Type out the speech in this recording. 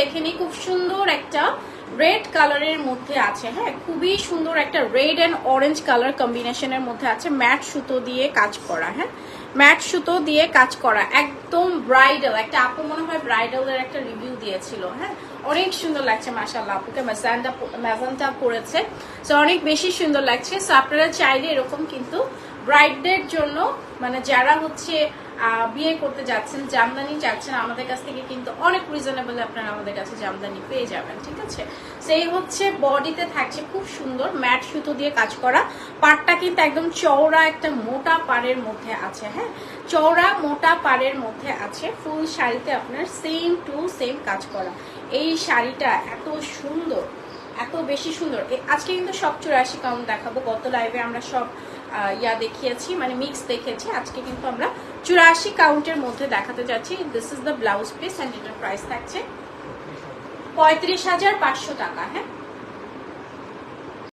দেখে নিই, খুব সুন্দর একটা রেড কালারের মধ্যে আছে হ্যাঁ? খুবই সুন্দর একটা রেড অ্যান্ড অরেঞ্জ কালার কম্বিনেশনের মধ্যে আছে ম্যাট সুতো দিয়ে কাজ করা হ্যাঁ? ম্যাট সুতো দিয়ে কাজ করা, একদম ব্রাইডাল একটা আপু মনে হয় ব্রাইডালের একটা রিভিউ দিয়েছিল হ্যাঁ? অনেক সুন্দর লাগছে মাসাল্লাহ আপুকে। ম্যাজানটা ম্যাজানটা পরেছে। সো অনেক বেশি সুন্দর লাগছে। সো আপনারা চাইলে এরকম কিন্তু ব্রাইডদের জন্য মানে যারা হচ্ছে বিয়ে করতে যাচ্ছেন, জামদানি চাচ্ছেন, আমাদের কাছ থেকে কিন্তু অনেক রিজনেবল আপনারা আমাদের কাছে জামদানি পেয়ে যাবেন, ঠিক আছে? সেই হচ্ছে বডিতে থাকছে খুব সুন্দর ম্যাট সুতো দিয়ে কাজ করা। পাড়টা কিন্তু একদম চওড়া একটা মোটা পাড়ের মধ্যে আছে হ্যাঁ? চওড়া মোটা পাড়ের মধ্যে আছে ফুল শাড়িতে আপনার সেম টু সেম কাজ করা। এই শাড়িটা এত সুন্দর এত বেশি সুন্দর। আজকে কিন্তু সব চুরাশি কাউন্ট দেখাবো। গত লাইভে আমরা সব ইয়া দেখিয়েছি মানে মিক্স দেখেছি। আজকে কিন্তু আমরা চুরাশি কাউন্টের মধ্যে দেখাতে যাচ্ছি। This is the blouse piece and এটার প্রাইস থাকছে। পঁয়ত্রিশ হাজার পাঁচশো টাকা হ্যাঁ?